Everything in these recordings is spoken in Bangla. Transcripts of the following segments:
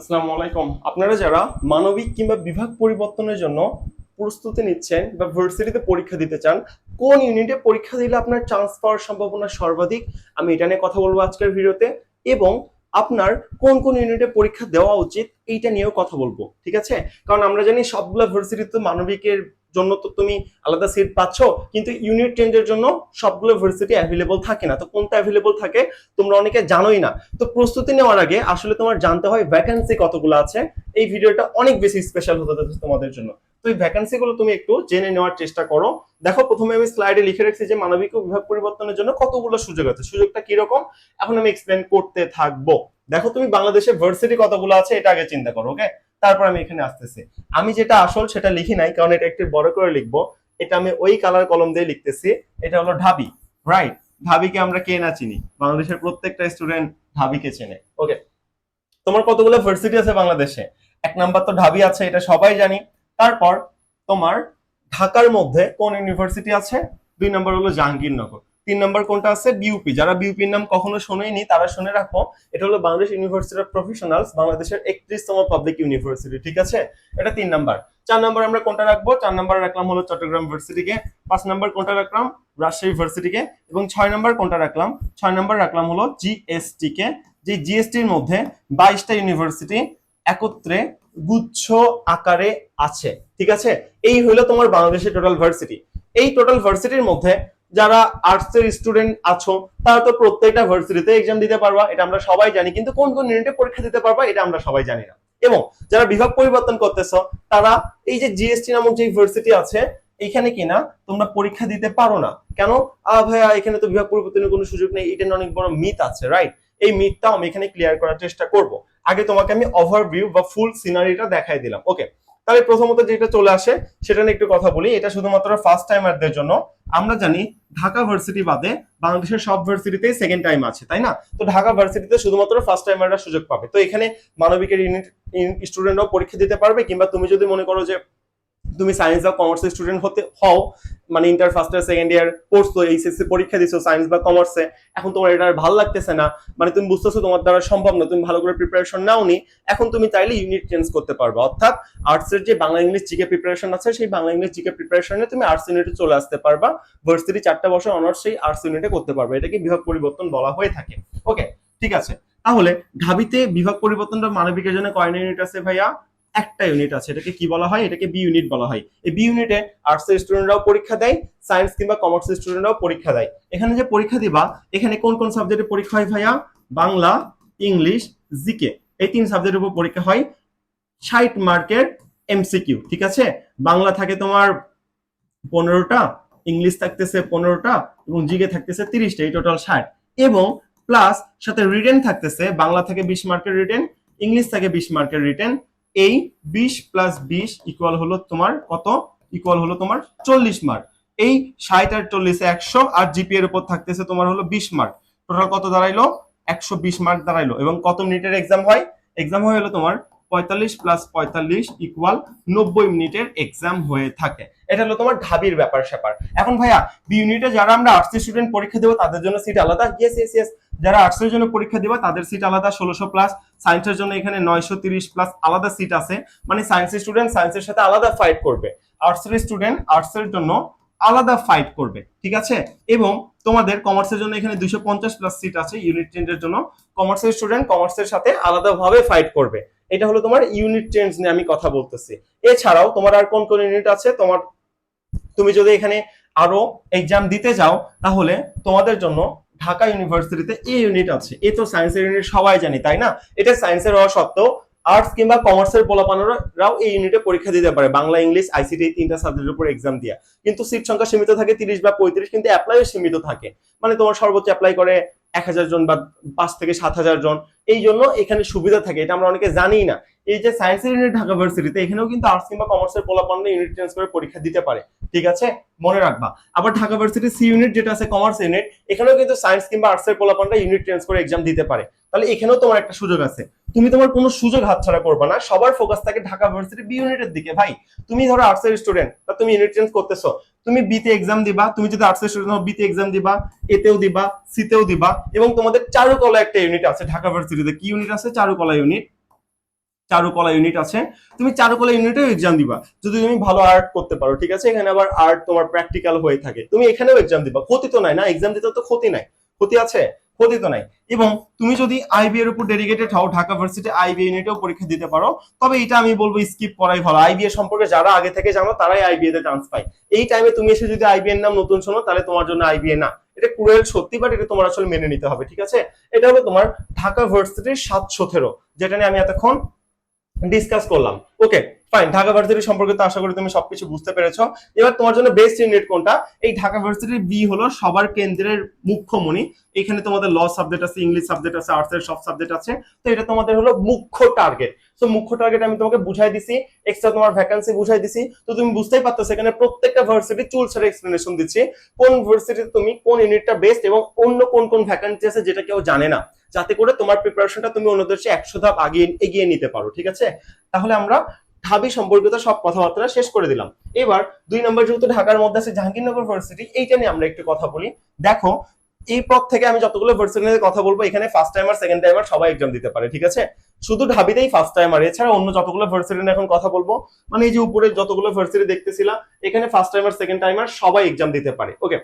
আসসালামু আলাইকুম। আপনারা যারা মানবিক কিংবা বিভাগ পরিবর্তনের জন্য প্রস্তুতি নিচ্ছেন বা ভার্সিটিতে পরীক্ষা দিতে চান, কোন ইউনিটে পরীক্ষা দিলে আপনার চান্স পাওয়ার সম্ভাবনা সর্বাধিক? আমি এটা নিয়ে কথা বলব আজকের ভিডিওতে এবং আপনার কোন কোন ইউনিটে পরীক্ষা দেওয়া উচিত এইটা নিয়েও কথা বলব, ঠিক আছে? কারণ আমরা জানি সবগুলো ভার্সিটিতে মানবিকের জন্য তো তুমি আলাদা সিট পাচ্ছ, কিন্তু ইউনিট চেঞ্জের জন্য সবগুলো ভার্সিটি অ্যাভেলেবল থাকে না। তো কোনটা অ্যাভেলেবল থাকে তোমরা অনেকে জানোই না। তো প্রস্তুতি নেওয়ার আগে আসলে তোমার জানতে হয় ভ্যাকেন্সি কতগুলো আছে। এই ভিডিওটা অনেক বেশি স্পেশাল হতে যাচ্ছে তোমাদের জন্য। তো এই ভ্যাকেন্সি গুলো তুমি একটু জেনে নেওয়ার চেষ্টা করো। দেখো, প্রথমে আমি স্লাইডে লিখে রাখছি যে মানবিক বিভাগ পরিবর্তনের জন্য কতগুলো সুযোগ আছে। সুযোগটা কীরকম? এখন আমি এক্সপ্লেন করতে থাকব। দেখো, তুমি বাংলাদেশে ভার্সিটি কতগুলো আছে এটা আগে চিন্তা করো ওকে তারপর আমি এখানে আসতেছি। আমি যেটা আসল সেটা লিখি নাই, কারণ এটা একটু বড় করে লিখব। এটা আমি ওই কালার কলম দিয়ে লিখতেছি। এটা হলো ঢাবি রাইট ঢাবিকে আমরা কে না চিনি? বাংলাদেশের প্রত্যেকটা স্টুডেন্ট ঢাবিকে চেনে। ওকে তোমার কতগুলো ভার্সিটি আছে বাংলাদেশে? এক নাম্বার তো ঢাবি আছে, এটা সবাই জানি। তারপর তোমার ঢাকার মধ্যে কোন ইউনিভার্সিটি আছে? দুই নাম্বার হলো জাহাঙ্গীরনগর। তিন নাম্বার কোনটা আছে? বিউপি যারা বিউপির নাম কখনো শোনেনি, তারা শুনে রাখো। এটা হলো বাংলাদেশ ইউনিভার্সিটি অফ প্রফেশনালস বাংলাদেশের একত্রিশতম পাবলিক ইউনিভার্সিটি ঠিক আছে? এটা তিন নাম্বার। চার নাম্বার আমরা কোনটা রাখব? চার নাম্বার রাখলাম হলো চট্টগ্রাম ভার্সিটিকে পাঁচ নাম্বার কোনটা রাখলাম? রাজশাহী ভার্সিটিকে এবং ছয় নাম্বার কোনটা রাখলাম? ছয় নাম্বার রাখলাম হলো জিএসটি কে। যে জিএসটির মধ্যে বাইশটা ইউনিভার্সিটি একত্রে গুচ্ছ আকারে আছে, ঠিক আছে? এই হলো তোমার বাংলাদেশের টোটাল ভার্সিটি এই টোটাল ভার্সিটির মধ্যে যারা আর্টস এর স্টুডেন্ট আছো, তারা তো প্রত্যেকটা ভার্সিটিতে এক্সাম দিতে পারবা, এটা আমরা সবাই জানি, কিন্তু কোন কোন ইউনিটে পরীক্ষা দিতে পারবা, এটা আমরা সবাই জানি না। এবং যারা বিভাগ পরিবর্তন করতেছো, তারা এই যে জিএসটি নামক যে ভার্সিটি আছে এখানে কিনা তোমরা পরীক্ষা দিতে পারো না। কেন? ভাইয়া, এখানে তো বিভাগ পরিবর্তনের কোনো সুযোগ নেই, এটা অনেক বড় মিথ আছে রাইট এই মিথটাও আমি এখানে ক্লিয়ার করার চেষ্টা করব। আগে তোমাকে আমি ওভারভিউ বা ফুল সিনারিটা দেখাই দিলাম ওকে তাহলে প্রথমত যেটা চলে আসে, সেটা নিয়ে একটু কথা বলি। এটা শুধুমাত্র ফার্স্ট টাইমারদের জন্য। আমরা জানি ঢাকা ভার্সিটি বাদে বাংলাদেশের সব ভার্সিটিতেই সেকেন্ড টাইম আছে, তাই না? তো ঢাকা ভার্সিটিতে শুধুমাত্র ফার্স্ট টাইমাররা সুযোগ পাবে। তো এখানে মানবিকের ইউনিট স্টুডেন্টরাও পরীক্ষা দিতে পারবে, কিংবা তুমি যদি মনে করো যে তুমি সায়েন্স বা কমার্সের স্টুডেন্ট হতে, হও মানে inter first year second year পড়ছো এইচএসসি পরীক্ষা দিছো সায়েন্স বা কমার্সে এখন তোমার এটা আর ভালো লাগতেছে না মানে তুমি বুঝতেছো তোমার দ্বারা সম্ভব না, তুমি ভালো করে প্রিপারেশন নাওনি, এখন তুমি চাইলে ইউনিট চেঞ্জ করতে পারবে। অর্থাৎ আর্টসের যে বাংলা ইংলিশ জিকে প্রিপারেশন আছে, সেই বাংলা ইংলিশ জিকে প্রিপারেশনে তুমি আর্টস ইউনিটে চলে আসতে পারবা ভার্সিটি চারটা বছর অনার্স সেই আর্টস ইউনিটে করতে পারবে, এটাকে বিভাগ পরিবর্তন বলা হয়ে থাকে। ওকে ঠিক আছে। তাহলে, ঢাবিতে বিভাগ পরিবর্তনটা মানবিকের জন্য কয়টা ইউনিট আছে ভাইয়া? একটা ইউনিট আছে। এটাকে কি বলা হয়? এটাকে বি ইউনিট বলা হয়। এই বি ইউনিটে আর্টস এর স্টুডেন্টরাও পরীক্ষা দেয় সায়েন্স কিংবা কমার্স এর স্টুডেন্টরাও পরীক্ষা দেয়। এখানে যে পরীক্ষা দিবা, এখানে কোন কোন সাবজেক্টে পরীক্ষা হয় ভাইয়া? বাংলা, ইংলিশ জিকে এই তিন সাবজেক্টের উপর পরীক্ষা হয়। ষাট মার্কের এমসিকিউ ঠিক আছে? বাংলা থাকে তোমার পনেরোটা, ইংলিশ থাকতেছে পনেরোটা এবং জিকে থাকতেছে তিরিশটা, এই টোটাল ষাট। এবং প্লাস সাথে রিটেন থাকতেছে, বাংলা থেকে বিশ মার্কের রিটেন ইংলিশ থেকে বিশ মার্কের রিটেন এই বিশ প্লাস বিশ ইকুয়াল হলো তোমার কত? ইকুয়াল হলো তোমার চল্লিশ মার্ক এই ষাট আর চল্লিশে একশো আর জিপি এর উপর থাকতেছে তোমার হলো বিশ মার্ক টোটাল কত দাঁড়াইলো? একশো বিশ মার্ক দাঁড়াইলো। এবং কত মিনিটের এক্সাম হয়? এক্সাম হয়ে হলো তোমার পঁয়তাল্লিশ প্লাস পঁয়তাল্লিশ ইকুয়াল নব্বই মিনিটের এক্সাম হয়ে থাকে। এটা হলো তোমার ঢাবির ব্যাপার স্যাপার। এখন ভাইয়া বি ইউনিটে যারা আমরা আর্টস স্টুডেন্ট পরীক্ষা দেবো, তাদের জন্য সিট আলাদা? ইয়েস ইয়েস ইয়েস যারা আর্টস এর জন্য পরীক্ষা দিবা, তাদের সিট আলাদা ষোলোশো প্লাস সায়েন্সের জন্য এখানে নয়শো তিরিশ প্লাস আলাদা সিট আছে। মানে সায়েন্স স্টুডেন্ট সায়েন্সের সাথে আলাদা ফাইট করবে। আর্টস এর স্টুডেন্ট আর্টস এর জন্য আলাদা ফাইট করবে। ঠিক আছে? এবং তোমাদের কমার্সের জন্য এখানে দুইশো পঞ্চাশ প্লাস সিট আছে। ইউনিট চেঞ্জের জন্য কমার্সের স্টুডেন্ট কমার্সের সাথে আলাদাভাবে ফাইট করবে। এটা হলো তোমার ইউনিট চেঞ্জ নিয়ে আমি কথা বলতেছি। এছাড়াও তোমার আর কোন কোন ইউনিট আছে? তোমার, তুমি যদি এখানে আরও এক্সাম দিতে যাও, তাহলে তোমাদের জন্য ঢাকা ইউনিভার্সিটিতে এ ইউনিট আছে। এ তো সায়েন্সের ইউনিট সবাই জানি, তাই না? এটা সায়েন্সের হওয়া সত্ত্বেও আর্টস কিংবা কমার্সের পোলাপানরাও এই ইউনিটে পরীক্ষা দিতে পারে। বাংলা, ইংলিশ আইসিটি তিনটা সাবজেক্টের উপর এক্সাম দিয়া। কিন্তু সিট সংখ্যা সীমিত থাকে তিরিশ বা পঁয়ত্রিশ, কিন্তু অ্যাপ্লাইও সীমিত থাকে। মানে তোমার সর্বোচ্চ অ্যাপ্লাই করে এক হাজার জন বা পাঁচ থেকে সাত হাজার জন। এই জন্য এখানে সুবিধা থাকে, এটা আমরা অনেকে জানি না। এই যে সায়েন্সের ইউনিট ঢাকা ভার্সিটিতে এখানেও কিন্তু আর্টস কিংবা কমার্সের পোলাপানরা ইউনিট চেঞ্জ করে পরীক্ষা দিতে পারে। ঠিক আছে? মনে রাখবা। আবার ঢাকা ভার্সিটি সি ইউনিট যেটা আছে কমার্স ইউনিট এখানেও কিন্তু সায়েন্স কিংবা আর্টস এর পোলাপানরা ইউনিট চেঞ্জ করে এক্সাম দিতে পারে। তাহলে এখানেও তোমার একটা সুযোগ আছে। তুমি তোমার কোনো সুযোগ হাতছাড়া করবে না। সবার ফোকাস থাকে ঢাকা ভার্সিটি বি ইউনিটের দিকে। ভাই, তুমি ধরো আর্টস এর স্টুডেন্ট বা তুমি ইউনিট চেঞ্জ করতেছো। তুমি বিতে এক্সাম দিবা, তুমি যদি আর্টস এর স্টুডেন্ট বিতে এক্সাম দিবা এতেও দিবা সিতেও দিবা এবং তোমাদের চারুকলা একটা ইউনিট আছে ঢাকা ভার্সিটিতে কি ইউনিট আছে? চারুকলা ইউনিট চারুকলা ইউনিট আছে। তুমি চারুকলা ইউনিটেও এক্সাম দিবা। যদি তুমি ভালো আর্ট করতে পারো, ঠিক আছে? এখানে আবার আর্ট তোমার প্র্যাকটিক্যাল হয়ে থাকে। তুমি এখানেও এক্সাম দিবা। ক্ষতি তো নাই না? এক্সাম দিতে তো ক্ষতি নাই। ক্ষতি আছে? ক্ষতি তো নাই। এবং তুমি যদি আইবি এর উপর ডেডিকেটেড হও, ঢাকা ভার্সিটি আইবি ইউনিটেও পরীক্ষা দিতে পারো, তবে এটা আমি বলব স্কিপ করাই ভালো। আইবি এর সম্পর্কে যারা আগে থেকে জানো, তারাই আইবিএ তে চান্স পায়। এই টাইমে তুমি এসে যদি আইবি এর নাম নতুন শোনো, তাহলে তোমার জন্য আইবিএ না। এটা ক্রুয়েল সত্যি বাট এটা তোমার আসলে মেনে নিতে হবে, ঠিক আছে? এটা হলো তোমার ঢাকা ভার্সিটির সাতশো সতেরো, যেটা নিয়ে আমি এতক্ষণ ডিসকাস করলাম। ওকে ফাইন ঢাকা ভার্সিটি সম্পর্কে তো আশা করি তুমি সবকিছু বুঝতে পেরেছ। এবার তোমার জন্য বেস্ট ইউনিট কোনটা? এই ঢাকা ভার্সিটির বি হলো সবার কেন্দ্রের মুখ্যমণি। এখানে তোমাদের ল সাবজেক্ট আছে ইংলিশ সাবজেক্ট আছে আর্টস এর সব সাবজেক্ট আছে। তো এটা তোমাদের হলো মুখ্য টার্গেট তো মুখ্য টার্গেট আমি তোমাকে বুঝাই দিছি এক্সট্রা তোমার ভ্যাকান্সি বুঝাই দিছি। তো তুমি বুঝতেই পারতেছো, এখানে প্রত্যেকটা ভার্সিটি চুল ছাড়া এক্সপ্লেনেশন দিচ্ছি। কোন ভার্সিটিতে তুমি কোন ইউনিটটা বেস্ট এবং অন্য কোন কোন ভ্যাকান্সি আছে যেটা কেউ জানে না। যাতে করে তোমার প্রিপারেশনটা তুমি অন্যদের চেয়ে একশো ধাপ আগে এগিয়ে নিতে পারো, ঠিক আছে? তাহলে আমরা ঢাবি সম্পর্কিত সব কথাবার্তা শেষ করে দিলাম। এবার দুই নম্বর যেহেতু ঢাকার মধ্যে আছে জাহাঙ্গীরনগর ভার্সিটি এইটা নিয়ে আমরা একটু কথা বলি। দেখো, এই পথ থেকে আমি যতগুলো ভার্সিটি নিয়ে কথা বলব, এখানে ফার্স্ট টাইমার সেকেন্ড টাইমার সবাই এক্সাম দিতে পারে, ঠিক আছে? শুধু ঢাবিতেই ফার্স্ট টাইমার এছাড়া অন্য যতগুলো ভার্সিটি নিয়ে এখন কথা বলব মানে এই যে উপরে যতগুলো ভার্সিটি দেখতেছিলাম, এখানে ফার্স্ট টাইমার সেকেন্ড টাইমার সবাই এক্সাম দিতে পারে ওকে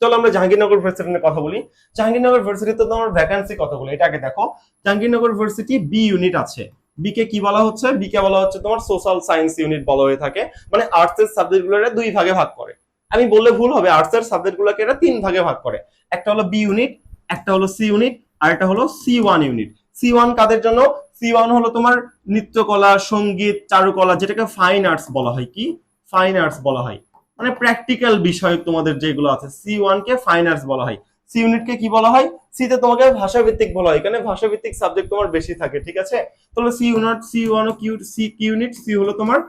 চলো আমরা জাহাঙ্গীরনগর ভার্সিটি নিয়ে কথা বলি। জাহাঙ্গীরনগর ভার্সিটিতে তোমার ভ্যাকান্সি কতগুলো এটা আগে দেখো, জাহাঙ্গীরনগর ভার্সিটি বি ইউনিট আছে। বি কে কি বলা হচ্ছে? বি কে বলা হচ্ছে তোমার সোশ্যাল সায়েন্স ইউনিট বলা হয়ে থাকে। মানে আর্টস এর সাবজেক্টগুলো দুই ভাগে ভাগ করে। আমি বললে ভুল হবে আর্টস এর সাবজেক্ট গুলোকে এরা তিন ভাগে ভাগ করে। একটা হলো বি ইউনিট একটা হলো সি ইউনিট আর একটা হলো C one unit C one কাদের জন্য? সি ওয়ান হলো তোমার নৃত্যকলা, সংগীত, চারুকলা, যেটাকে ফাইন আর্টস বলা হয়। কি? ফাইন আর্টস বলা হয়। মানে প্র্যাকটিক্যাল বিষয় তোমাদের যেগুলো আছে সি ওয়ান কে ফাইন আর্টস বলা হয়। সি ইউনিট কে কি বলা হয়? সি তে তোমাকে ভাষা ভিত্তিক বলা হয়। এখানে ভাষা ভিত্তিক সাবজেক্ট তোমার বেশি থাকে, ঠিক আছে? তাহলে C unit C one Q C Q unit C হলো তোমার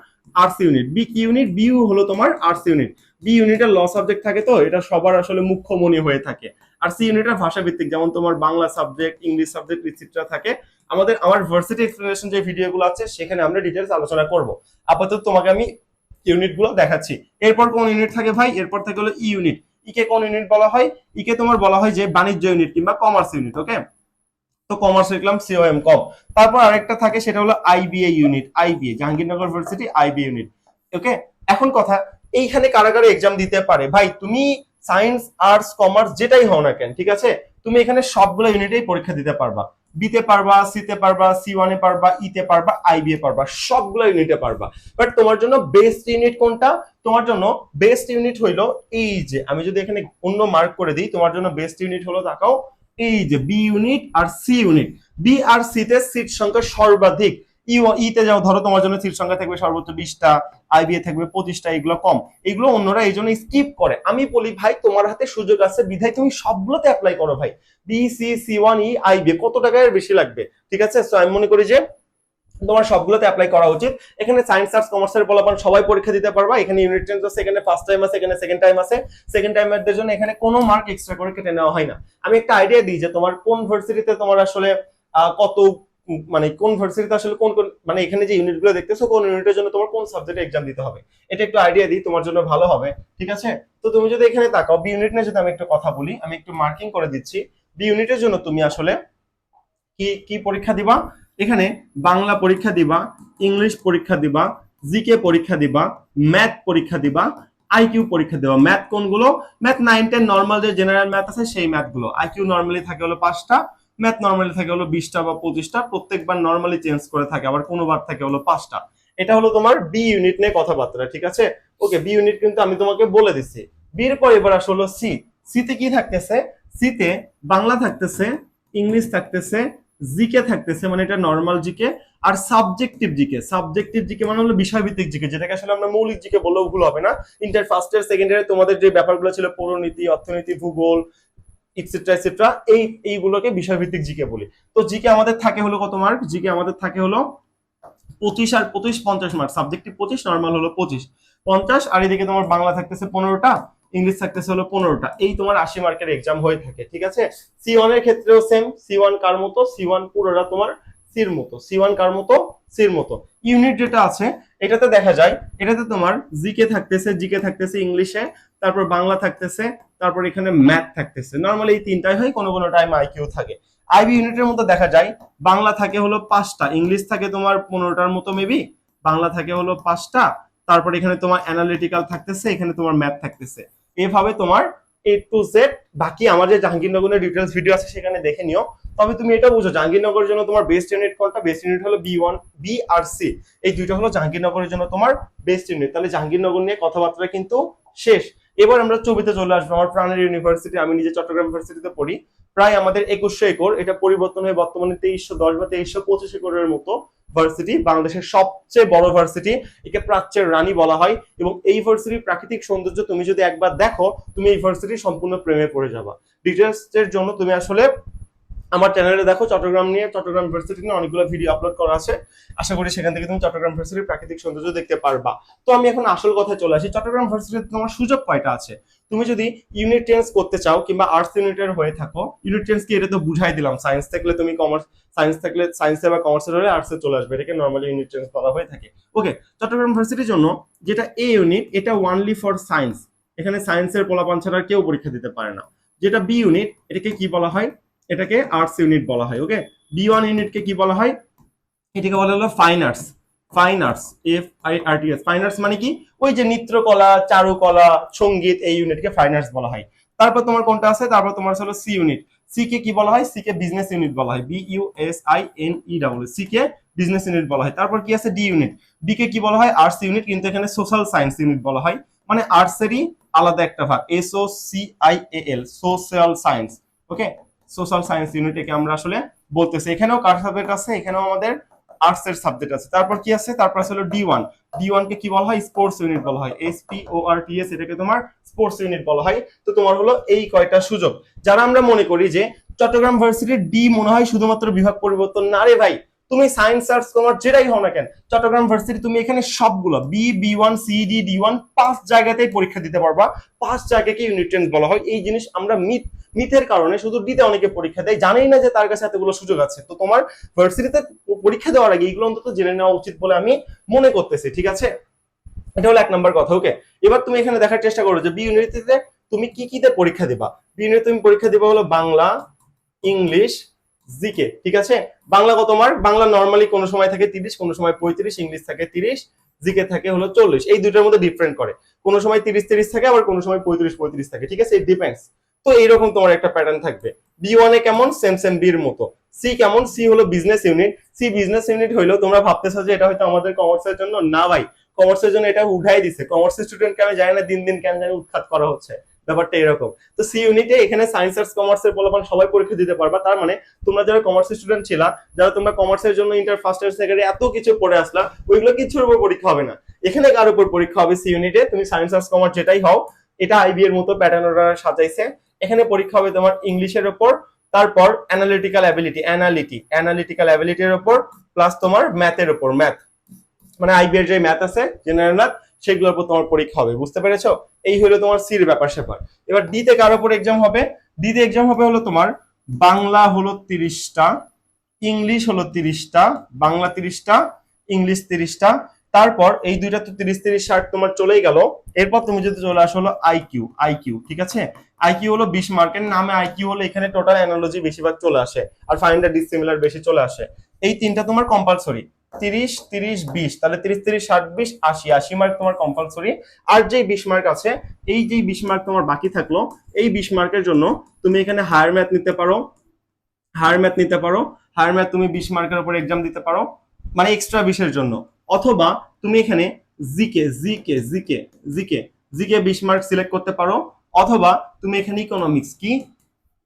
আর্টস ইউনিট বি কি ইউনিট বি হলো তোমার আর্টস ইউনিট বি ইউনিটের ল সাবজেক্ট থাকে তো, এটা সবার আসলে মুখ্য মনে হয়ে থাকে। আর সি ইউনিটের ভাষা ভিত্তিক যেমন তোমার বাংলা সাবজেক্ট ইংলিশ সাবজেক্ট ইত্যাদি থাকে। আমাদের, আমার ভার্সিটি এক্সপ্লেনেশন যে ভিডিওগুলো আছে, সেখানে আমরা ডিটেলস আলোচনা করব। আপাতত তোমাকে আমি ইউনিটগুলো দেখাচ্ছি। এরপর কোন ইউনিট থাকে ভাই? এরপর থাকে হলো ই ইউনিট। ইকে কোন ইউনিট বলা হয়? ইকে তোমার বলা হয় যে বাণিজ্য ইউনিট কিংবা কমার্স ইউনিট, ওকে? তো কমার্স লিখলাম সিওএম কম। তারপর আরেকটা থাকে, সেটা হলো IBA unit. IBA Jahangirnagar varsity IBA unit, okay? এখন কথা, এইখানে কারা কারা এক্সাম দিতে পারে। ভাই, তুমি সায়েন্স আর্টস কমার্স যেটাই হও না কেন, ঠিক আছে? তুমি এখানে সবগুলো ইউনিটেই পরীক্ষা দিতে পারবা। বিতে পারবা সিতে পারবা সি ওয়ানে পারবা ইতে পারবা আইবিএ পারবা সবগুলো ইউনিটে পারবা। বাট তোমার জন্য বেস্ট ইউনিট কোনটা? তোমার জন্য বেস্ট ইউনিট হইল এই যে, আমি যদি এখানে অন্য মার্ক করে দিই, তোমার জন্য বেস্ট ইউনিট হলো তাকাও এই যে বি ইউনিট আর সি ইউনিট বি আর সি তে সিট সংখ্যা সর্বাধিক। ই ইতে যাও, ধরো তোমার জন্য সিট সংখ্যা থাকবে সর্বোচ্চ বিশটা আইবিএ থাকবে পঁচিশটা, এগুলো কম। এগুলো অন্যরা এই জন্য স্কিপ করে। আমি বলি, ভাই, তোমার হাতে সুযোগ আছে, বিধায় তুমি সবগুলোতে অ্যাপ্লাই করো ভাই। B C one E IBA কত টাকায় বেশি লাগবে? ঠিক আছে? সো আমি মনে করি যে তোমার সবগুলোতে অ্যাপ্লাই করা উচিত। এখানে সায়েন্স আর্টস কমার্সের বলাবান সবাই পরীক্ষা দিতে পারবা। এখানে ইউনিট টেন্স আছে, এখানে ফার্স্ট টাইম আছে, এখানে সেকেন্ড টাইম আছে। সেকেন্ড টাইমের জন্য এখানে কোনো মার্ক এক্সট্রা করে কেটে নেওয়া হয় না। আমি একটা আইডিয়া দিই যে তোমার কোন ভার্সিটিতে তোমার আসলে কত মানে কোন ভার্সিটিতে আসলে কোন কোন মানে এখানে যে ইউনিটগুলো দেখতেছো, কোন ইউনিটের জন্য তোমার কোন সাবজেক্টে এক্সাম দিতে হবে? এটা একটু আইডিয়া দিই, তোমার জন্য ভালো হবে, ঠিক আছে? তো তুমি যদি এখানে তাকাও বি ইউনিট নিয়ে যদি আমি একটু কথা বলি, আমি একটু মার্কিং করে দিচ্ছি। বি ইউনিটের জন্য তুমি আসলে কি কি পরীক্ষা দিবা? এখানে বাংলা পরীক্ষা দিবা, ইংলিশ পরীক্ষা দিবা জিকে পরীক্ষা দিবা ম্যাথ পরীক্ষা দিবা আইকিউ পরীক্ষা দেবা। ম্যাথ কোনগুলো? ম্যাথ নাইন টেন নর্মাল যে জেনারেল ম্যাথ আছে, সেই ম্যাথগুলো। আইকিউ নর্মালি থাকে হলো পাঁচটা ম্যাথ নর্মালি থাকে হলো বিশটা বা পঁচিশটা, প্রত্যেকবার নর্মালি চেঞ্জ করে থাকে, আবার কোনোবার থাকে হলো পাঁচটা। এটা হলো তোমার বি ইউনিট নিয়ে কথাবার্তা, ঠিক আছে? ওকে বি ইউনিট কিন্তু আমি তোমাকে বলে দিচ্ছি। বির পর এবার আসলে সি সিতে কি থাকতেছে? সিতে বাংলা থাকতেছে ইংলিশ থাকতেছে জিকে থাকতেছে মানে এটা নর্মাল জিকে আর সাবজেক্টিভ জিকে সাবজেক্টিভ জিকে মানে হলো বিষয়ভিত্তিক জিকে যেটাকে আসলে আমরা মৌলিক জিকে বললেও ভুল হবে না। ইন্টার ফার্স্ট ইয়ার সেকেন্ড ইয়ারে তোমাদের যে ব্যাপারগুলো ছিল পৌরনীতি অর্থনীতি, ভূগোল ইটসেট্রা ইটসেট্রা এই, এইগুলোকে বিষয়ভিত্তিক জিকে বলি। তো জিকে আমাদের থাকে হলো কত মার্ক জিকে আমাদের থাকে হলো পঁচিশ আর পঁচিশ পঞ্চাশ মার্ক সাবজেক্টিভ পঁচিশ নর্মাল হলো পঁচিশ। পঞ্চাশ, আর এদিকে তোমার বাংলা থাকতেছে পনেরোটা ইংলিশ থাকতেছে হলো পনেরোটা। এই তোমার আশি মার্কের এক্সাম হয়ে থাকে, ঠিক আছে? সি ওয়ানের ক্ষেত্রেও সেম সি ওয়ান কার মতো সি ওয়ান পুরোটা তোমার সির মতো। সি ওয়ান কার মতো সির মতো। ইউনিট যেটা আছে, এটাতে দেখা যায়, এটাতে তোমার জিকে থাকতেছে জিকে থাকতেছে ইংলিশে তারপর বাংলা থাকতেছে, তারপর এখানে ম্যাথ থাকতেছে। নর্মালি এই তিনটাই হয়, কোনো কোনো টাইম আইকিউ থাকে। আইবি ইউনিটের মধ্যে দেখা যায়, বাংলা থাকে হলো পাঁচটা ইংলিশ থাকে তোমার পনেরোটার মতো মেবি বাংলা থাকে হলো পাঁচটা, তারপর এখানে তোমার অ্যানালিটিক্যাল থাকতেছে, এখানে তোমার ম্যাথ থাকতেছে। এভাবে তোমার এ টু জেড বাকি আমার যে জাহাঙ্গীরনগরের ডিটেলস ভিডিও আছে সেখানে দেখে নিও। তবে তুমি এটা বুঝো, জাহাঙ্গীরনগরের জন্য তোমার বেস্ট ইউনিট কোনটা? বেস্ট ইউনিট হলো বি ওয়ান বি আর সি এই দুইটা হলো জাহাঙ্গীরনগরের জন্য তোমার বেস্ট ইউনিট তাহলে জাহাঙ্গীরনগর নিয়ে কথাবার্তা কিন্তু শেষ। এবার আমরা ছবিতে চলে আসব। আমার প্রাণের ইউনিভার্সিটি আমি নিজে চট্টগ্রাম ইউনিভার্সিটিতে পড়ি। প্রায় আমাদের একুশশো একর। এটা পরিবর্তন হয়ে বর্তমানে তেইশশো দশ বা তেইশশো পঁচিশ একরের মতো ভার্সিটি বাংলাদেশের সবচেয়ে বড় ভার্সিটি একে প্রাচ্যের রানী বলা হয়। এবং এই ভার্সিটির প্রাকৃতিক সৌন্দর্য তুমি যদি একবার দেখো, তুমি এই ভার্সিটি সম্পূর্ণ প্রেমে পড়ে যাবা। ডিটেলস এর জন্য তুমি আসলে আমার চ্যানেলে দেখো, চট্টগ্রাম নিয়ে, চট্টগ্রাম ইউনিভার্সিটি নিয়ে অনেকগুলো ভিডিও আপলোড করা আছে। আশা করি সেখান থেকে তুমি চট্টগ্রাম ইউনিভার্সিটির প্রাকৃতিক সৌন্দর্য দেখতে পারবা। তো আমি এখন আসল কথায় চলে আসি। চট্টগ্রাম ইউনিভার্সিটিতে তোমার সুযোগ কয়টা আছে? তুমি যদি ইউনিট টেন্স করতে চাও কিংবা আর্টস ইউনিটের হয়ে থাকো ইউনিট চেঞ্জ কি এটা তো বুঝাই দিলাম। সায়েন্স থাকলে তুমি কমার্স সায়েন্স থাকলে সায়েন্সে বা কমার্সের হলে আর্টসে চলে আসবে। এটাকে নর্মালি ইউনিট টেন্স করা হয়ে থাকে। ওকে চট্টগ্রাম ইউনিভার্সিটির জন্য যেটা এ ইউনিট এটা ওয়ানলি ফর সায়েন্স এখানে সায়েন্সের পোলাপান ছাড়া কেউ পরীক্ষা দিতে পারে না। যেটা বি ইউনিট এটাকে কি বলা হয়? এটাকে আর্টস ইউনিট বলা হয় ওকে বি ওয়ান ইউনিটকে কি বলা হয়? এটাকে বলা হলো fine arts fine arts F I R T S fine arts মানে কি? ওই যে নৃত্যকলা চারুকলা, সংগীত, এই ইউনিটকে ফাইন আর্টস বলা হয়। তারপর তোমার কোনটা আছে? তারপর তোমার হলো সি ইউনিট সি কে কি বলা হয়? সি কে বিজনেস ইউনিট বলা হয়। B U S I N E double C K business unit বলা হয়। তারপর কি আছে? ডি ইউনিট ডি কে কি বলা হয়? আর্টস ইউনিট কিন্তু এখানে সোশ্যাল সায়েন্স ইউনিট বলা হয়। মানে আর্টসেরই আলাদা একটা ভাগ। S O C I A L social science okay social science ইউনিটকে আমরা আসলে বলতেছি। এখানেও কার সাবজেক্ট আছে? এখানেও আমাদের আর্টস এর সাবজেক্ট আছে। তারপর কি আছে? তারপর আছে হলো ডি ওয়ান ডি ওয়ান কে কি বলা হয়? স্পোর্টস ইউনিট বলা হয়। S P O R T S এটাকে তোমার স্পোর্টস ইউনিট বলা হয়। তো তোমার হলো এই কয়টা সুযোগ। যারা আমরা মনে করি যে চট্টগ্রাম ভার্সিটির ডি মনে হয় শুধুমাত্র বিভাগ পরিবর্তন না। রে ভাই তুমি সায়েন্স আর্টস কমার্স যেটাই হও না কেন, চট্টগ্রাম ভার্সিটি তুমি এখানে সবগুলো B B one C D D one পাঁচ জায়গাতেই পরীক্ষা দিতে পারবা। পাঁচ জায়গাকে ইউনিট টেন্স বলা হয়। এই জিনিস আমরা মিথ মিথের কারণে শুধু দিতে অনেকে পরীক্ষা দেয়। জানেই না যে তার কাছে এতগুলো সুযোগ আছে। তো তোমার ভার্সিটিতে পরীক্ষা দেওয়ার আগে এগুলো অন্তত জেনে নেওয়া উচিত বলে আমি মনে করতেছি। ঠিক আছে? এটা হলো এক নম্বর কথা ওকে এবার তুমি এখানে দেখার চেষ্টা করো যে বি ইউনিভার্সিটিতে তুমি কি কিতে পরীক্ষা দিবা? বি ইউনিট তুমি পরীক্ষা দিবা হলো বাংলা, ইংলিশ জিকে, ঠিক আছে? বাংলা কত মার্ক বাংলা নর্মালি কোনো সময় থাকে তিরিশ, কোনো সময় পঁয়ত্রিশ, ইংলিশ থাকে তিরিশ, জিকে থাকে হলো চল্লিশ। এই দুটোর মধ্যে ডিফারেন্ট করে। কোনো সময় তিরিশ তিরিশ থাকে, আবার কোনো সময় পঁয়ত্রিশ পঁয়ত্রিশ থাকে, ঠিক আছে? ইট ডিপেন্ডস তো এইরকম তোমার একটা প্যাটার্ন থাকবে। বি ওয়ানে কেমন? সেম সেম বির মতো। সি কেমন? সি হলো business unit C business unit হইল তোমরা ভাবতেছো যে এটা হয়তো আমাদের কমার্সের জন্য না ভাই। কমার্সের জন্য এটা উঠাই দিছে। কমার্সের স্টুডেন্টকে আমি জানি না দিন দিন কেন জানি উৎখাত করা হচ্ছে। ব্যাপারটা এরকম। তো সি ইউনিটে এখানে সায়েন্স আর্টস কমার্সের পোলাপান সবাই পরীক্ষা দিতে পারবা। তার মানে তোমরা যারা কমার্সের স্টুডেন্ট ছিলা, যারা তোমরা কমার্সের জন্য ইন্টার ফার্স্ট ইয়ার সেকেন্ড এত কিছু পড়ে আসলা, ওইগুলো কিছুর উপর পরীক্ষা হবে না। এখানে কার উপর পরীক্ষা হবে? সি ইউনিটে তুমি সায়েন্স আর্টস কমার্স যেটাই হও, এটা আইবি এর মতো প্যাটার্ন ওরা সাজাইছে। এখানে পরীক্ষা হবে তোমার ইংলিশের উপর, তারপর অ্যানালিটিক্যাল অ্যাবিলিটি অ্যানালিটি অ্যানালিটিক্যাল অ্যাবিলিটির উপর প্লাস তোমার ম্যাথের উপর ম্যাথ মানে আইবি এর যে ম্যাথ আছে জেনারেল ম্যাথ সেগুলোর উপর তোমার পরীক্ষা হবে, বুঝতে পেরেছ? এই হলো তোমার সির ব্যাপার স্যাপার। এবার ডি তে কার উপর এক্সাম হবে? ডি তে এক্সাম হবে হলো তোমার বাংলা হলো তিরিশটা, ইংলিশ হলো তিরিশটা, বাংলা তিরিশটা, ইংলিশ তিরিশটা। তারপর এই দুইটা তো তিরিশ তিরিশ ষাট তোমার চলেই গেল। এরপর তুমি যদি চলে আসো হলো আইকিউ আইকিউ ঠিক আছে? আইকিউ হলো বিশ মার্কের নামে আইকিউ হলো এখানে টোটাল অ্যানালজি বেশিরভাগ চলে আসে, আর ফাইন্ড দ্য ডিসিমিলার বেশি চলে আসে। এই তিনটা তোমার কম্পালসরি তিরিশ তিরিশ, বিশ। তাহলে তিরিশ তিরিশ, ষাট, বিশ, আশি। আশি মার্ক তোমার কম্পালসরি আর যেই বিশ মার্ক আছে, এই যেই বিশ মার্ক তোমার বাকি থাকল, এই বিশ মার্কের জন্য তুমি এখানে হায়ার ম্যাথ নিতে পারো। হায়ার ম্যাথ নিতে পারো। হায়ার ম্যাথ তুমি বিশ মার্কের উপর এক্সাম দিতে পারো। মানে এক্সট্রা বিশের জন্য। অথবা তুমি এখানে GK GK GK GK GK বিশ মার্ক সিলেক্ট করতে পারো। অথবা তুমি এখানে ইকোনমিক্স কি?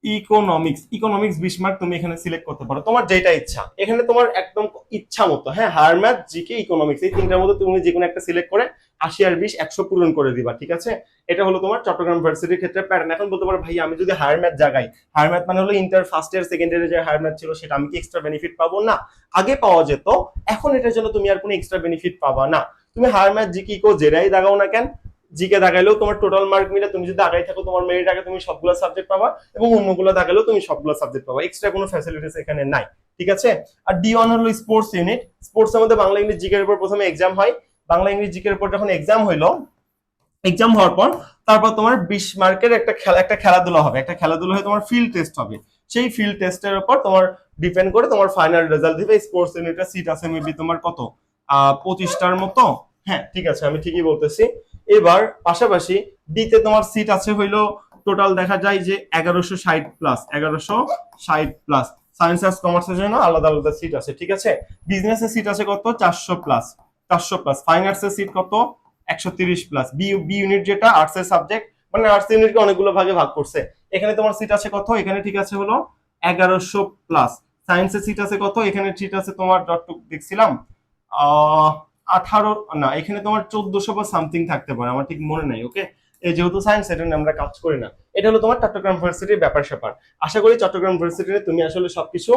ইকোনমিক্স ইকোনমিক্স বিশ মার্ক তুমি এখানে সিলেক্ট করতে পারো। তোমার যেটা ইচ্ছা। এখানে তোমার একদম ইচ্ছা মতো। হ্যাঁ হায়ার ম্যাথ জিকে ইকোনমিক্স এই তিনটার মধ্যে তুমি যে কোনো একটা সিলেক্ট করে আশি আর বিশ একশো পূরণ করে দিবা, ঠিক আছে? এটা হলো তোমার চট্টগ্রাম ভার্সিটির ক্ষেত্রে প্যাটার্ন এখন বলতে পারো, ভাই, আমি যদি হায়ার ম্যাথ জাগাই, হায়ার ম্যাথ মানে হলো ইন্টার ফার্স্ট ইয়ার সেকেন্ড ইয়ারে যে হায়ার ম্যাথ ছিল, সেটা আমি কি এক্সট্রা বেনিফিট পাবো? না, আগে পাওয়া যেত। এখন এটার জন্য তুমি আর কোনো এক্সট্রা বেনিফিট পাবা না। তুমি হায়ার ম্যাথ জিকে ইকো জেরাই দাগাও না কেন? জিকে দাগাইলেও তোমার টোটাল মার্ক মিলে তুমি যদি আগাই থাকো, তোমার মেরিট আগে তুমি সবগুলো সাবজেক্ট পাবা এবং অন্যগুলো দাগালেও তুমি সবগুলো সাবজেক্ট পাবা। এক্সট্রা কোনো ফ্যাসিলিটিস এখানে নাই, ঠিক আছে? আর ডি ওয়ান হলো স্পোর্টস ইউনিট স্পোর্টস মধ্যে বাংলা, ইংলিশ জিকের উপর প্রথমে এক্সাম হয়। বাংলা, ইংলিশ জিকের উপর যখন এক্সাম হইল এক্সাম হওয়ার পর তারপর তোমার বিশ মার্কের একটা খেলা, একটা খেলাধুলা হবে। একটা খেলাধুলা হয়ে তোমার ফিল্ড টেস্ট হবে। সেই ফিল্ড টেস্টের উপর তোমার ডিপেন্ড করে তোমার ফাইনাল রেজাল্ট দিবে। স্পোর্টস ইউনিটের সিট আছে মেবি তোমার কত? পঁচিশটার মতো। হ্যাঁ ঠিক আছে, আমি ঠিকই বলতেছি। এবার পাশাপাশি ডিতে তোমার সিট আছে হইল টোটাল দেখা যায় যে এগারোশো ষাট প্লাস এগারোশো ষাট প্লাস সায়েন্স আর্টস কমার্সের জন্য আলাদা আলাদা সিট আছে, ঠিক আছে? বিজনেসের সিট আছে কত? চারশো প্লাস চারশো প্লাস ফাইন আর্টসের সিট কত? একশো তিরিশ প্লাস বি বি ইউনিট যেটা আর্টসের সাবজেক্ট মানে আর্টস ইউনিটকে অনেকগুলো ভাগে ভাগ করছে। এখানে তোমার সিট আছে কত? এখানে ঠিক আছে হলো এগারোশো প্লাস সায়েন্সের সিট আছে কত? এখানে সিট আছে তোমার, যতটুকু দেখছিলাম, আহ আঠারো, না, এখানে তোমার চোদ্দশো বা সামথিং থাকতে পারে, আমার ঠিক মনে নাই ওকে এই যেহেতু সায়েন্স এটা নিয়ে আমরা কাজ করি না। এটা হলো তোমার চট্টগ্রাম ভার্সিটির ব্যাপার স্যাপার। আশা করি চট্টগ্রাম ভার্সিটিতে তুমি আসলে সবকিছু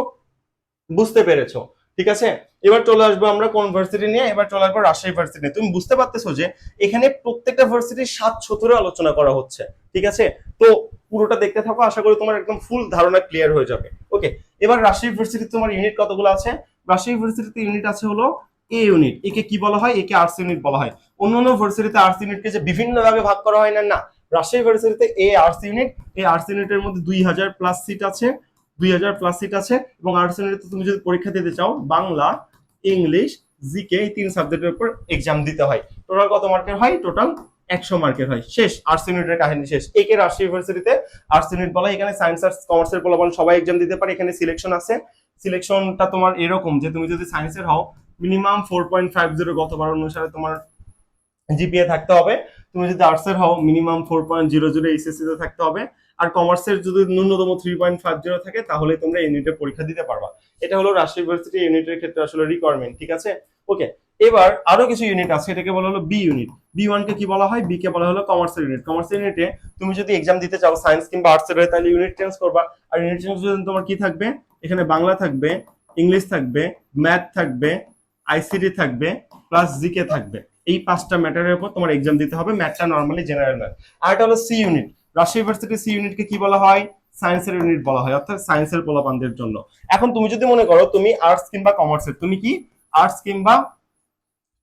বুঝতে পেরেছ, ঠিক আছে? এবার চলে আসব আমরা কোন ভার্সিটি নিয়ে, এবার চলে আসব রাজশাহী ভার্সিটি নিয়ে। তুমি বুঝতে পারতেছো যে এখানে প্রত্যেকটা ভার্সিটির সাত ছতুরে আলোচনা করা হচ্ছে, ঠিক আছে? তো পুরোটা দেখতে থাকো, আশা করি তোমার একদম ফুল ধারণা ক্লিয়ার হয়ে যাবে ওকে এবার রাজশাহী ভার্সিটি তোমার ইউনিট কতগুলো আছে? রাজশাহী ভার্সিটিতে ইউনিট আছে হলো এ ইউনিট একে কি বলা হয়? একে আর্টস ইউনিট বলা হয়। অন্যান্য ভার্সিটিতে আর্টস ইউনিটকে যে বিভিন্ন ভাবে ভাগ করা হয় না না। রাজশাহী ভার্সিটিতে এ আর্টস ইউনিট এই আর্টস ইউনিটের মধ্যে দুই হাজার প্লাস সিট আছে, দুই হাজার প্লাস সিট আছে, এবং আর্টস ইউনিটে তুমি যদি পরীক্ষা দিতে চাও, বাংলা, ইংলিশ জিকে এই তিন সাবজেক্টের উপর এক্সাম দিতে হয়। টোটাল কত মার্কের হয়? টোটাল একশো মার্কের হয়। শেষ আর্টস ইউনিটের কাহিনী শেষ। একে রাজশাহী ইউনিভার্সিটিতে আর্টস ইউনিট বলা। এখানে সায়েন্স আর্টস কমার্সের পোলাপান সবাই এক্সাম দিতে পারে। এখানে সিলেকশন আছে। সিলেকশনটা তোমার এরকম যে, তুমি যদি সায়েন্সের হও minimum four point five zero গতবার অনুসারে তোমার জিপিএ থাকতে হবে। তুমি যদি আর্টসের হও, minimum four point zero zero HSC তে থাকতে হবে। আর কমার্সের যদি ন্যূনতম থ্রি পয়েন্ট ফাইভ জিরো থাকে, তাহলে তোমরা ইউনিটে পরীক্ষা দিতে পারবা। এটা হলো রাজশাহী ইউনিভার্সিটি ইউনিটের ক্ষেত্রে আসলে রিকোয়ারমেন্ট ঠিক আছে? ওকে এবার আরও কিছু ইউনিট আছে, এটাকে বলা হলো বি ইউনিট বি ওয়ান কে বলা হয়? বি কে বলা হলো কমার্সের ইউনিট কমার্সের ইউনিটে তুমি যদি এক্সাম দিতে চাও সায়েন্স কিংবা আর্টস এর হয়, তাহলে ইউনিট চেঞ্জ করবা। আর ইউনিট চেঞ্জ তোমার কি থাকবে? এখানে বাংলা থাকবে ইংলিশ থাকবে ম্যাথ থাকবে আইসিডি থাকবে প্লাস জিকে থাকবে। এই পাঁচটা ম্যাটারের উপর তোমার এক্সাম দিতে হবে ম্যাথটা নর্মালি জেনারেল ম্যাথ আর এটা হলো C unit Rajshahi university C ইউনিটকে কি বলা হয়? সায়েন্সের ইউনিট বলা হয়, অর্থাৎ সায়েন্সের পোলাপানদের জন্য। এখন তুমি যদি মনে করো, তুমি আর্টস কিংবা কমার্সের তুমি কি? আর্টস কিংবা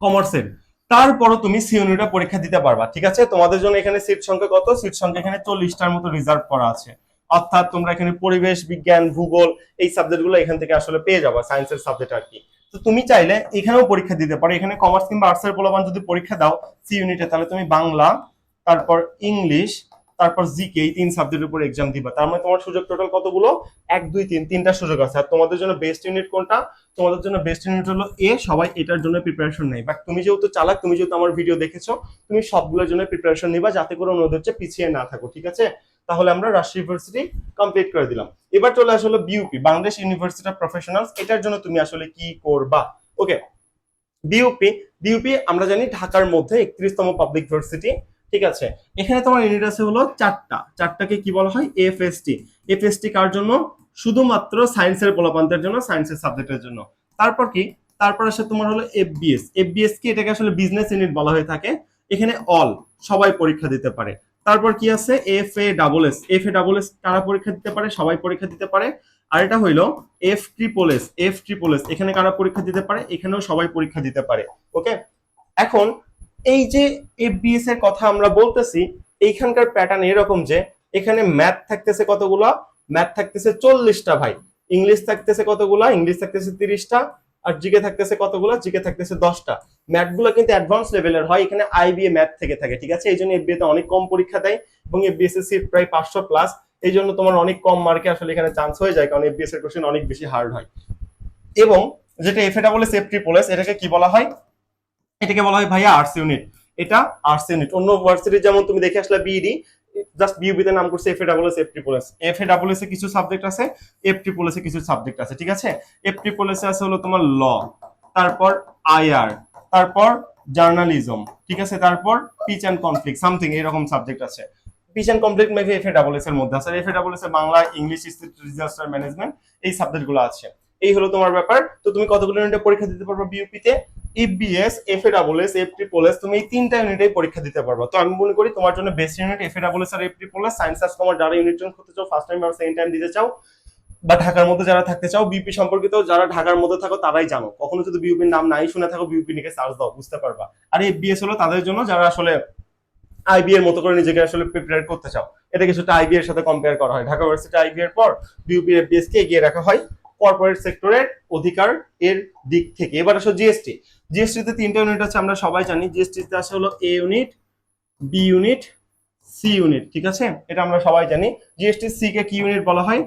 কমার্সের তারপরও তুমি সি ইউনিটে পরীক্ষা দিতে পারবা, ঠিক আছে? তোমাদের জন্য এখানে সিট সংখ্যা কত? সিট সংখ্যা এখানে চল্লিশটার মতো রিজার্ভ করা আছে। অর্থাৎ তোমরা এখানে পরিবেশ, বিজ্ঞান, ভূগোল, এই সাবজেক্টগুলো এখান থেকে আসলে পেয়ে যাবা সায়েন্সের সাবজেক্ট আর কি। তো তুমি চাইলে এখানেও পরীক্ষা দিতে পারো। এখানে কমার্স কিংবা আর্টস এর পোলাপান যদি পরীক্ষা দাও সি ইউনিটে তাহলে তুমি বাংলা, তারপর ইংলিশ তারপর জিকে এই তিন সাবজেক্টের উপর এক্সাম দিবা। তার মানে তোমার সুযোগ টোটাল কতগুলো? এক, দুই, তিন, তিনটা সুযোগ আছে। আর তোমাদের জন্য বেস্ট ইউনিট কোনটা? তোমাদের জন্য বেস্ট ইউনিট হলো এ সবাই এটার জন্য প্রিপারেশন নেই। বাট তুমি যেহেতু চালাক, তুমি যেহেতু আমার ভিডিও দেখেছ, তুমি সবগুলোর জন্য প্রিপারেশন নিবা, যাতে করে অন্যদের হচ্ছে পিছিয়ে না থাকো, ঠিক আছে? তাহলে আমরা রাজশাহী ইউনিভার্সিটি কমপ্লিট করে দিলাম। এবার চলে আসলো BUP Bangladesh university of professionals এটার জন্য তুমি আসলে কি করবা? ওকে বিউপি বিউপি আমরা জানি ঢাকার মধ্যে একত্রিশতম পাবলিক ইউনিভার্সিটি ঠিক আছে? এখানে তোমার ইউনিট আছে হলো চারটা। চারটাকে কি বলা হয়? এফএসটি এফএসটি কার জন্য? শুধুমাত্র সায়েন্সের পোলাপান্তের জন্য সায়েন্সের সাবজেক্টের জন্য। তারপর কি? তারপর আসে তোমার হলো এফবিএস এফবিএস কি এটাকে আসলে বিজনেস ইউনিট বলা হয়ে থাকে। এখানে অল সবাই পরীক্ষা দিতে পারে। তারপর কি আছে? F A double S F A double S কারা পরীক্ষা দিতে পারে? সবাই পরীক্ষা দিতে পারে। আর এটা হইল F triple S F triple S এখানে কারা পরীক্ষা দিতে পারে? এখানেও সবাই পরীক্ষা দিতে পারে। ওকে এখন এই যে এফ এফবিএস এর কথা আমরা বলতেছি, এইখানকার প্যাটার্ন এরকম যে, এখানে ম্যাথ থাকতেছে কতগুলা? ম্যাথ থাকতেছে চল্লিশটা ভাই। ইংলিশ থাকতেছে কতগুলা? ইংলিশ থাকতেছে তিরিশটা। আর জিকে থাকতেছে কতগুলা? জিকে থাকতেছে দশটা। ম্যাথগুলো কিন্তু অ্যাডভান্স লেভেলের হয়, এখানে আইবিএ ম্যাথ থেকে থাকে, ঠিক আছে? এই জন্য এফবিএ তে অনেক কম পরীক্ষা দেয় এবং এফবিএস এর সিট প্রায় পাঁচশো প্লাস এই জন্য তোমার অনেক কম মার্কে আসলে এখানে চান্স হয়ে যায়, কারণ এফবিএস এর কোশ্চেন অনেক বেশি হার্ড হয়। এবং যেটা এফএটা বলে সেফটি পোলেস এটাকে কি বলা হয়? এটাকে বলা হয় ভাইয়া আর্টস ইউনিট এটা আর্টস ইউনিট অন্য ভার্সিটি যেমন তুমি দেখে আসলে বিইডি জাস্ট বিউবি তে নাম করছে F A double S F triple S F A double S এ কিছু সাবজেক্ট আছে এফ ট্রিপল এস এ কিছু সাবজেক্ট আছে, ঠিক আছে? এফ ট্রিপল এস এ আছে হলো তোমার ল তারপর আইআর তারপর জার্নালিজম, ঠিক আছে? তারপর পিচ অ্যান্ড কনফ্লিক্ট সামথিং এরকম সাবজেক্ট আছে। Peace and conflict maybe F A double S এর মধ্যে আছে। এফ এ ডাবল এস এ বাংলা ইংলিশ ডিজাস্টার ম্যানেজমেন্ট এই সাবজেক্টগুলো আছে। এই হলো তোমার ব্যাপার। তো তুমি কতগুলো ইউনিটে পরীক্ষা দিতে পারবে বিউপি তে? EBS F A double S F triple S তুমি এই তিনটা ইউনিটে পরীক্ষা দিতে পারবে। তো আমি মনে করি তোমার জন্য best unit F A double S R F triple S science arts তোমার যারা ইউনিট করতে চাও ফার্স্ট টাইম আর সেকেন্ড টাইম দিতে চাও বা ঢাকার মধ্যে যারা থাকতে চাও বিউপি সম্পর্কিত যারা ঢাকার মধ্যে থাকো, তারাই জানো। কখনো যদি বিউপির নাম নাই শুনে থাকো বিউপি নিকে সার্চ দাও, বুঝতে পারবা। আর এফবিএস হলো তাদের জন্য যারা আসলে আইবি এর মতো করে নিজেকে আসলে প্রিপেয়ার করতে চাও। এটা কিছুটা আইবি এর সাথে কম্পেয়ার করা হয়। ঢাকা ভার্সিটি আইবি এর পর বিউপি এফবিএস কে এগিয়ে রাখা হয় কর্পোরেট সেক্টরের অধিকার এর দিক থেকে। এবার আসো জিএসটি জিএসটি তে তিনটা ইউনিট আছে, আমরা সবাই জানি। জিএসটি তে আছে হলো A unit B unit C unit ঠিক আছে? এটা আমরা সবাই জানি। জিএসটি সি কে কি ইউনিট বলা হয়?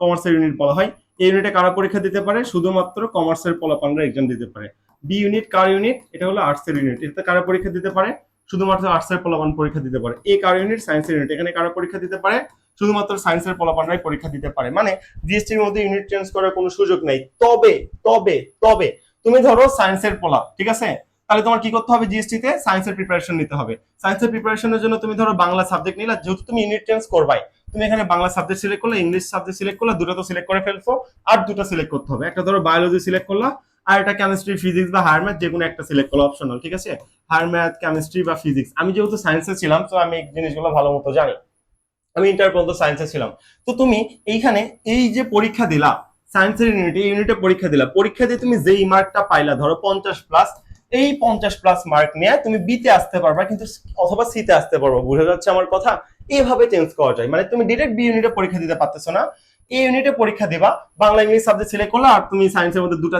কমার্সের ইউনিট বলা হয়। এই ইউনিটে কারা পরীক্ষা দিতে পারে? শুধুমাত্র কমার্সের পলাপানরা এক্সাম দিতে পারে। বি ইউনিট কার ইউনিট এটা হলো আর্টসের ইউনিট এটাতে কারা পরীক্ষা দিতে পারে? শুধুমাত্র আর্টসের পলাপান পরীক্ষা দিতে পারে। এ কার ইউনিট সায়েন্সের ইউনিট এখানে কারা পরীক্ষা দিতে পারে? শুধুমাত্র সায়েন্সের পলাপানরাই পরীক্ষা দিতে পারে। মানে জিএসটির মধ্যে ইউনিট চেঞ্জ করার কোনো সুযোগ নেই। তবে তবে তবে, তুমি ধরো সায়েন্সের পলা, ঠিক আছে? তাহলে তোমার কি করতে হবে জিএসটি তে? সায়েন্সের প্রিপারেশন নিতে হবে। সায়েন্সের প্রিপারেশনের জন্য তুমি ধরো বাংলা সাবজেক্ট নিলা, যেহেতু তুমি ইউনিট চেঞ্জ করবাই তুমি এখানে বাংলা সাবজেক্ট সিলেক্ট করলে ইংলিশ সাবজেক্ট সিলেক্ট করলে, দুটো তো সিলেক্ট করে ফেলছো, আর দুটো সিলেক্ট করতে হবে। একটা ধরো বায়োলজি সিলেক্ট করলা, আর এটা কেমিস্ট্রি ফিজিক্স বা হায়ার ম্যাথ যে কোনো একটা সিলেক্ট করল অপশনাল ঠিক আছে? হায়ার ম্যাথ কেমিস্ট্রি বা ফিজিক্স আমি যেহেতু সায়েন্সে ছিলাম, তো আমি এই জিনিসগুলো ভালো মতো জানি। আমি ইন্টার পর্যন্ত সায়েন্সে ছিলাম। তো তুমি এইখানে এই যে পরীক্ষা দিলা সায়েন্সের ইউনিট এই ইউনিটে পরীক্ষা দিলা, পরীক্ষা দিয়ে তুমি যেই মার্কটা পাইলা, ধরো পঞ্চাশ প্লাস এই পঞ্চাশ প্লাস মার্ক নিয়ে তুমি বিতে আসতে পারবা, কিন্তু অথবা সিতে আসতে পারবা। বুঝে যাচ্ছে আমার কথা? এইভাবে চেঞ্জ করা যায়। মানে তুমি ডিরেক্ট বি ইউনিটে পরীক্ষা দিতে পারতেছো না। এই ইউনিটে পরীক্ষা দেবা, বাংলা, ইংলিশ সাবজেক্ট সিলেক্ট করলে আর তুমি সায়েন্সের মধ্যে দুটা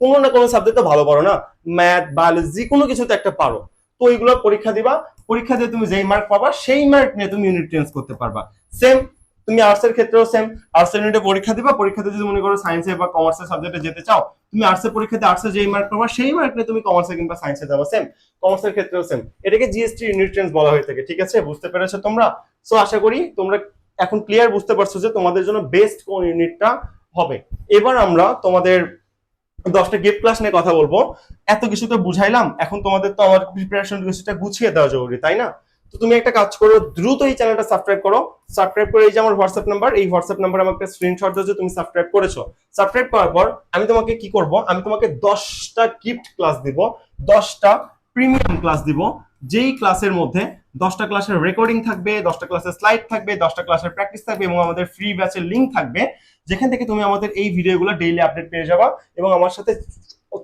কোনো না কোনো সাবজেক্ট তো ভালো পারো না। ম্যাথ বায়োলজি কোনো কিছুতে একটা পারো। তো ওইগুলো পরীক্ষা দিবা। পরীক্ষা দিয়ে তুমি যেই মার্ক পাবা, সেই মার্ক নিয়ে তুমি ইউনিট চেঞ্জ করতে পারবা। সেম তুমি আর্টস এর ক্ষেত্রেও সেম আর্টস এর ইউনিটে পরীক্ষা দিবা, পরীক্ষা দিয়ে যদি মনে করো সায়েন্সে বা কমার্সের সাবজেক্টে যেতে চাও, তুমি আর্টস এর পরীক্ষাতে আর্টস যেই মার্ক পাবা, সেই মার্ক নিয়ে তুমি কমার্সে কিংবা সায়েন্সে যাবা সেম কমার্সের ক্ষেত্রেও সেম এটাকে জিএসটি ইউনিট চেঞ্জ বলা হয়ে থাকে, ঠিক আছে? বুঝতে পেরেছ তোমরা? সো আশা করি তোমরা এখন ক্লিয়ার বুঝতে পারছ যে তোমাদের জন্য বেস্ট কোন ইউনিটটা হবে। এবার আমরা তোমাদের দশটা গিফট ক্লাস নিয়ে কথা বলব। এত কিছু তো বুঝাইলাম, এখন তোমাদের তো আমার প্রিপারেশন কিছুটা গুছিয়ে দেওয়া জরুরি, তাই না? তো তুমি একটা কাজ করো, দ্রুত এই চ্যানেলটা সাবস্ক্রাইব করো। সাবস্ক্রাইব করে এই যে আমার হোয়াটসঅ্যাপ নাম্বার এই হোয়াটসঅ্যাপ নাম্বার আমাকে স্ক্রিনশট যে তুমি সাবস্ক্রাইব করেছ। সাবস্ক্রাইব করার পর আমি তোমাকে কি করব, আমি তোমাকে দশটা গিফট ক্লাস দিব, দশটা প্রিমিয়াম ক্লাস দিব। যেই ক্লাসের মধ্যে দশটা ক্লাসের রেকর্ডিং থাকবে, দশটা ক্লাসের স্লাইড থাকবে, দশটা ক্লাসের প্র্যাকটিস থাকবে এবং আমাদের ফ্রি ব্যাচের লিঙ্ক থাকবে, যেখান থেকে তুমি আমাদের এই ভিডিওগুলো ডেইলি আপডেট পেয়ে যাবা এবং আমার সাথে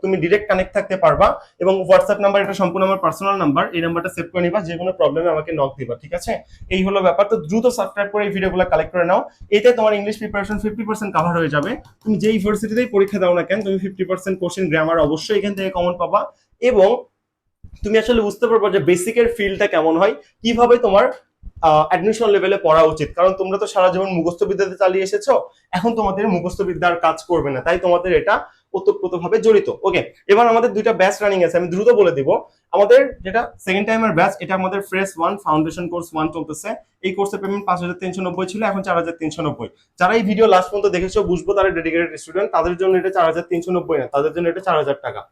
তুমি ডিরেক্ট কানেক্ট থাকতে পারবা এবং হোয়াটসঅ্যাপ নাম্বার এটা সম্পূর্ণ আমার পার্সোনাল নাম্বার এই নাম্বারটা সেভ করে নিবা যে কোনো প্রবলেমে আমাকে নক দিবা, ঠিক আছে? এই হলো ব্যাপার। তো দ্রুত সাবস্ক্রাইব করে এই ভিডিওগুলো কালেক্ট করে নাও। এতে তোমার English preparation fifty percent cover হয়ে যাবে। তুমি যেই ইউনিভার্সিটিতেই পরীক্ষা দাও না কেন, তুমি ফিফটি পার্সেন্ট কোশ্চেন গ্রামার অবশ্যই এখান থেকে কমন পাবা এবং তুমি আসলে বুঝতে পারবে যে বেসিকের ফিল্ডটা কেমন হয়, কীভাবে তোমার অ্যাডমিশন লেভেলে পড়া উচিত। কারণ তোমরা তো সারা জীবন মুখস্থ বিদ্যাতে চালিয়ে এসেছ, এখন তোমাদের মুখস্থ বিদ্যার কাজ করবে না। তাই তোমাদের এটা ওতপ্রোতভাবে জড়িত। ওকে এবার আমাদের দুইটা ব্যাচ রানিং আছে, আমি দ্রুত বলে দিব। আমাদের যেটা সেকেন্ড টাইমের ব্যাচ এটা আমাদের fresh one foundation course one চলতেছে। এই কোর্সের পেমেন্ট পাঁচ হাজার তিনশো নব্বই ছিল, এখন চার হাজার তিনশো নব্বই। যারা এই ভিডিও লাস্ট পর্যন্ত দেখেছ, বুঝব তারা ডেডিকেটেড স্টুডেন্ট তাদের জন্য এটা চার হাজার তিনশো নব্বই না, তাদের জন্য এটা চার হাজার টাকা।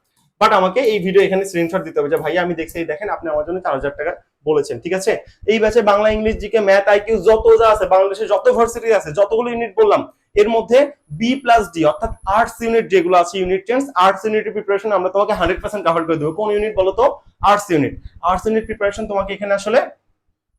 বাট আমাকে এই ভিডিও এখানে স্ক্রিনশট দিতে হবে যে ভাই আমি দেখছি দেখেন, আপনি আমার জন্য চার হাজার টাকা বলেছেন, ঠিক আছে? এই ব্যাচে Bangla, English GK math IQ যত যা আছে, বাংলাদেশে যত ভার্সিটি আছে, যতগুলো ইউনিট বললাম এর মধ্যে বি প্লাস ডি অর্থাৎ আর্টস ইউনিট যেগুলো আছে ইউনিট টেন্স আর্টস ইউনিটের প্রিপারেশন আমরা তোমাকে হান্ড্রেড পার্সেন্ট কাভার করে দেবো। কোন ইউনিট বলো তো arts unit arts unit preparation তোমাকে এখানে আসলে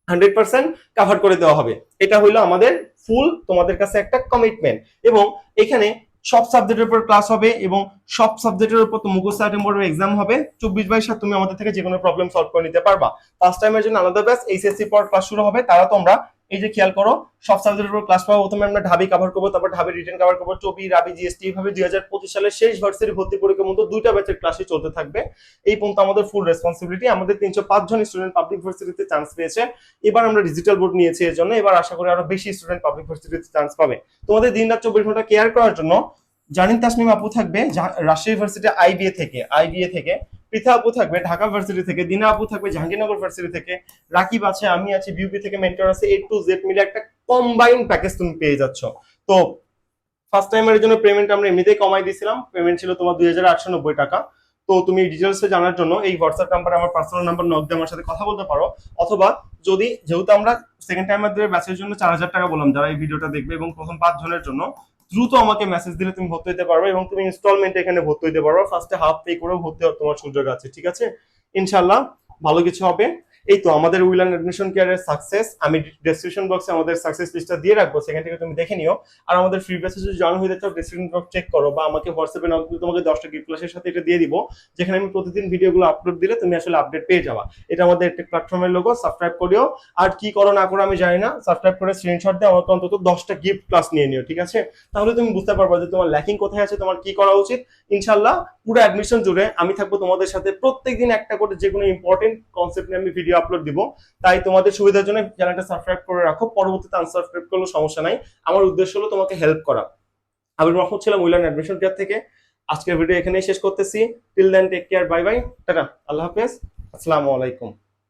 হান্ড্রেড পার্সেন্ট কাভার করে দেওয়া হবে। এটা হলো আমাদের ফুল তোমাদের কাছে একটা কমিটমেন্ট এবং এখানে সব সাবজেক্টের উপর ক্লাস হবে এবং সব সাবজেক্টের উপর তো মুখস্থ আইটেম বোর্ডের এক্সাম হবে। চব্বিশ বাইশ সাত তুমি আমাদের থেকে যে কোনো প্রবলেম সলভ করে নিতে পারবা। ফার্স্ট টাইমের জন্য আলাদা ব্যাচ এইচএসসি পর ক্লাস শুরু হবে। তারা তোমরা এই যে খেয়াল করো, সব সাবজেক্টের উপর ক্লাস পাবো প্রথমে আমরা ঢাবি কভার করব, তারপর ঢাবি রিটার্ন কভার করব চবি রাবি জিএসটি এইভাবে দুই হাজার পঁচিশ সালের শেষ ভার্সিটি ভর্তি পরীক্ষার মতো দুইটা ব্যাচের ক্লাসই চলতে থাকবে। এই পর্যন্ত আমাদের ফুল রেসপন্সিবিলিটি আমাদের তিনশো পাঁচ জন স্টুডেন্ট পাবলিক ভার্সিটিতে চান্স পেয়েছে। এবার আমরা ডিজিটাল বোর্ড নিয়েছি এর জন্য, এবার আশা করি আরও বেশি স্টুডেন্ট পাবলিক ভার্সিটিতে চান্স পাবে। তোমাদের দিন রাত চব্বিশ ঘণ্টা কেয়ার করার জন্য, জানিন তাসমিম আপু থাকবে রাজশাহী ইউনিভার্সিটি আইবিএ থেকে আইবিএ থেকে। পৃথা আপু থাকবে, ঢাকা ভার্সিটি থেকে, দিনা আপু থাকবে, জাহাঙ্গীরনগর ভার্সিটি থেকে, রাকিব আছে, আমি আছি বিউপি থেকে মেন্টর আছে এ টু জেড মিলে একটা কম্বাইন প্যাকেজ তুমি পেয়ে যাচ্ছ। তো ফার্স্ট টাইমের জন্য পেমেন্ট আমরা এমনিতেই কমাই দিয়েছিলাম পেমেন্ট ছিল তোমার দুই হাজার আটশো নব্বই টাকা। তো তুমি ডিটেলসে জানার জন্য এই হোয়াটসঅ্যাপ নাম্বারে আমার পার্সোনাল নাম্বার নক দিয়ে আমার সাথে কথা বলতে পারো। অথবা যদি, যেহেতু আমরা সেকেন্ড টাইমের ব্যাচের জন্য চার হাজার টাকা বললাম, যারা এই ভিডিওটা দেখবে এবং প্রথম পাঁচ জনের জন্য দ্রুত আমাকে মেসেজ দিলে তুমি ভর্তি হতে পারবে এবং তুমি ইনস্টলমেন্টে এখানে ভর্তি হতে পারবে। ফার্স্টে হাফ পে করেও ভর্তি হওয়ার তোমার সুযোগ আছে, ঠিক আছে? ইনশাল্লাহ ভালো কিছু হবে। এই তো আমাদের উইলান অ্যাডমিশন কেয়ারের সাকসেস। আমি ডেসক্রিপশন বক্সে আমাদের সাকসেস লিস্টটা দিয়ে রাখব, সেখান থেকে তুমি দেখে নিও। আর আমাদের ফ্রি ব্যাচে যদি জয়েন হয়ে চাও ডেসক্রিপশন বক্স চেক করো বা আমাকে হোয়াটসঅ্যাপে নাও তোমাকে দশটা গিফট ক্লাসের সাথে এটা দিয়ে দিব, যেখানে আমি প্রতিদিন ভিডিওগুলো আপলোড দিলে তুমি আসলে আপডেট পেয়ে যাবা। এটা আমাদের একটা প্ল্যাটফর্মের লোগো সাবস্ক্রাইব করিও। আর কি করো না করো আমি জানি না সাবস্ক্রাইব করে স্ক্রিনশট দিয়ে আমাকে অন্তত দশটা গিফট ক্লাস নিয়ে নিও, ঠিক আছে? তাহলে তুমি বুঝতে পারবা যে তোমার ল্যাকিং কোথায় আছে, তোমার কি করা উচিত। ইনশাল্লাহ পুরো অ্যাডমিশন জুড়ে আমি থাকব তোমাদের সাথে। প্রত্যেকদিন একটা করে যে কোনো ইম্পর্টেন্ট কনসেপ্ট নিয়ে আমি ভিডিও আপলোড দিব। তাই তোমাদের সুবিধার জন্য চ্যানেলটা সাবস্ক্রাইব করে রাখো। পরবর্তীতে আনসাবস্ক্রাইব করলেও সমস্যা নাই। আমার উদ্দেশ্য হলো তোমাকে হেল্প করা। আমি মাহমুদ ছিলাম উইলান অ্যাডমিশন কেয়ার থেকে। আজকের ভিডিও এখানেই শেষ করতেছি। Till then take care bye bye tata. আল্লাহ হাফেজ। আসসালামু আলাইকুম।